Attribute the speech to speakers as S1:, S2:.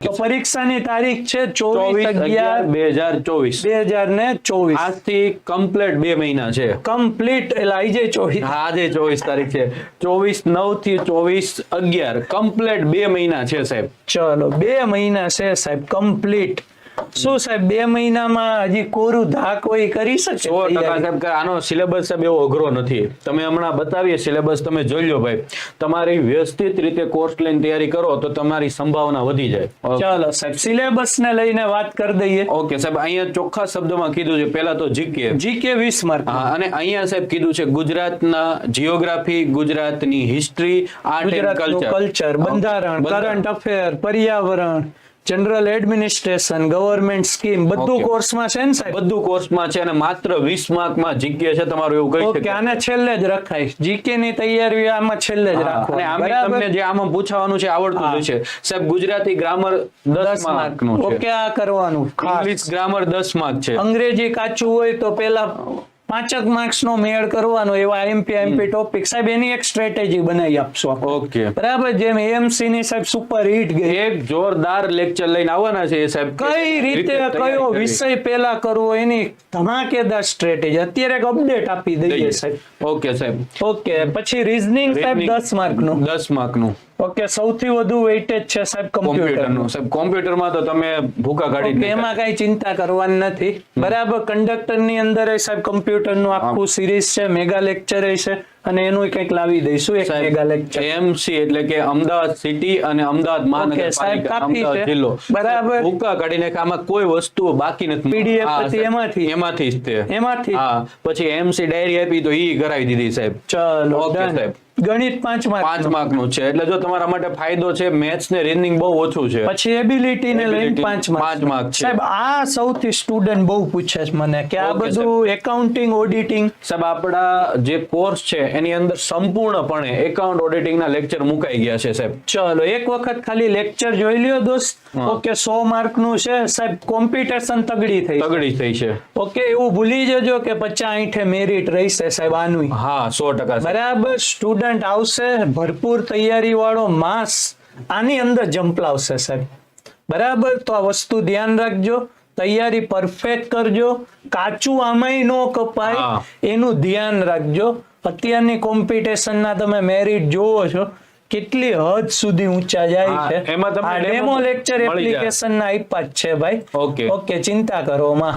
S1: પરીક્ષાની તારીખ છે ચોવીસ
S2: અગિયાર બે હજાર ચોવીસ.
S1: બે હજાર ને ચોવીસ.
S2: આજથી કમ્પ્લીટ બે મહિના છે.
S1: કમ્પ્લીટ એટલે આઈ જાય ચોવીસ.
S2: આજે ચોવીસ તારીખ છે. ચોવીસ નવથી ચોવીસ અગિયાર. કમ્પ્લીટ બે મહિના છે સાહેબ.
S1: ચલો બે મહિના છે સાહેબ કમ્પ્લીટ. શું સાહેબ બે મહિનામાં હજી કોરું ધાક હોય કરી શકે?
S2: સો ટકા સાહેબ આનો સિલેબસ સાહેબ એવો અઘરો નથી. તમે હમણાં બતાવીએ સિલેબસ તમે જોઈ લો ભાઈ. તમારી વ્યવસ્થિત રીતે કોર્સ લઈને તૈયારી કરો તો તમારી સંભાવના વધી જાય.
S1: ચાલો સાહેબ સિલેબસ ને લઈને વાત કરી દઈએ.
S2: ઓકે સાહેબ અહીંયા ચોખ્ખા શબ્દમાં કીધું છે પહેલા તો જીકે
S1: જીકે વીસ માર્ક
S2: હા અને અહીંયા સાહેબ કીધું છે ગુજરાતના જીઓગ્રાફી ગુજરાતની history art and culture
S1: culture બંધારણ કરંટ અફેર પર્યાવરણ. જનરલ એડમિનિસ્ટ્રેશન ગવર્મેન્ટ સ્કીમ બધું. કોર્સમાં છે ને સાહેબ?
S2: બધું કોર્સમાં છે અને માત્ર 20 માર્કમાં જીકે છે તમારું એવું કહી શકાય.
S1: આને છેલ્લે જ રખાય. જીકે ની તૈયારી આમાં છેલ્લે જ
S2: રાખો અને આમે તમને જે આમાં પૂછવાનું છે આવડતું. જ છે સાહેબ ગુજરાતી ગ્રામર 10
S1: દસ
S2: માર્કનું છે.
S1: ઓકે આ કરવાનું.
S2: ઇંગ્લિશ ગ્રામર 10 માર્ક છે.
S1: અંગ્રેજી કાચું હોય તો પેલા પાંચક માર્ક્સ નો મેળ કરવાનો એવા એમપી એમપી ટોપિક સાહેબ એની એક સ્ટ્રેટેજી બનાવી આપશો
S2: ઓકે
S1: બરાબર જેમ એએમસી ની સાહેબ સુપર હિટ ગઈ.
S2: એક જોરદાર લેક્ચર લઈને આવવાના છે સાહેબ.
S1: કઈ રીતે કયો વિષય પેલા કરવો એની ધમાકેદાર સ્ટ્રેટેજી અત્યારે એક અપડેટ આપી દઈએ. સાહેબ.
S2: ઓકે સાહેબ.
S1: ઓકે પછી રીઝનિંગ સાહેબ
S2: Reasoning.
S1: દસ માર્કનું
S2: 10 માર્કનું.
S1: ઓકે સૌથી વધુ વેઇટેજ છે સાહેબ
S2: કમ્પ્યુટરનું. સાહેબ કોમ્પ્યુટરમાં તો તમે ભૂકા કાઢી
S1: એમાં કઈ ચિંતા કરવાની નથી. બરાબર કંડક્ટરની અંદર સાહેબ કમ્પ્યુટર નું આખું સિરીઝ છે મેગા લેક્ચર છે અને એનું કંઈક લાવી દઈશું એક મેગા લેક્ચર
S2: એમસી એટલે કે અમદાવાદ સિટી અને અમદાવાદ મહાનગરપાલિકા અમદાવાદ. જિલ્લો
S1: બરાબર.
S2: ભૂકા કાઢીને આમાં કોઈ વસ્તુ બાકી નથી પીડીએફ
S1: હતી એમાંથી?
S2: એમાંથી જ તે
S1: એમાંથી?
S2: હા પછી એમસી ડાયરી આપી તો ઈ કરાવી દીધી સાહેબ
S1: ચલો
S2: ઓકે, સાહેબ.
S1: ગણિત પાંચ
S2: પાંચ
S1: માર્ક
S2: માર્કનું છે. એટલે જો તમારા માટે ફાયદો છે મેથ્સ ને રીનિંગ બહુ ઓછું છે.
S1: પછી એબિલિટી ને લઈને પાંચ માર્ક
S2: પાંચ
S1: માર્ક
S2: છે.
S1: સાહેબ આ સૌથી સ્ટુડન્ટ બહુ પૂછે છે મને કે આ બધું એકાઉન્ટિંગ ઓડિટિંગ
S2: સાહેબ આપણા જે કોર્સ છે એની અંદર સંપૂર્ણપણે એકાઉન્ટ ઓડિટિંગ ના લેક્ચર મુકાઈ ગયા છે સાહેબ.
S1: ચલો એક વખત ખાલી લેક્ચર જોઈ લ્યો દોસ્ત. ઓકે સો માર્કનું છે. સાહેબ કોમ્પિટિશન તગડી થઈ
S2: તગડી થઈ છે.
S1: ઓકે એવું ભૂલી જજો કે પચાસ આઠે મેરિટ રહેશે સાહેબ આનું.
S2: હા સો ટકા સાહેબ.
S1: બરાબર સ્ટુડન્ટ આવશે ભરપૂર તૈયારી વાળો માસ આની અંદર જંપલાવશે સાહેબ. બરાબર? તો આ વસ્તુ ધ્યાન રાખજો. તૈયારી પરફેક્ટ કરજો. કાચું આમાંય ન કપાય. એનું ધ્યાન રાખજો. અત્યારની કોમ્પિટિશનના તમે મેરિટ જોવો છો. કેટલી હદ સુધી ઊંચા જાય છે.
S2: એમાં
S1: ડેમો લેક્ચર એપ્લિકેશનના આપ્યા જ છે ભાઈ.
S2: ઓકે.
S1: ઓકે ચિંતા કરો માં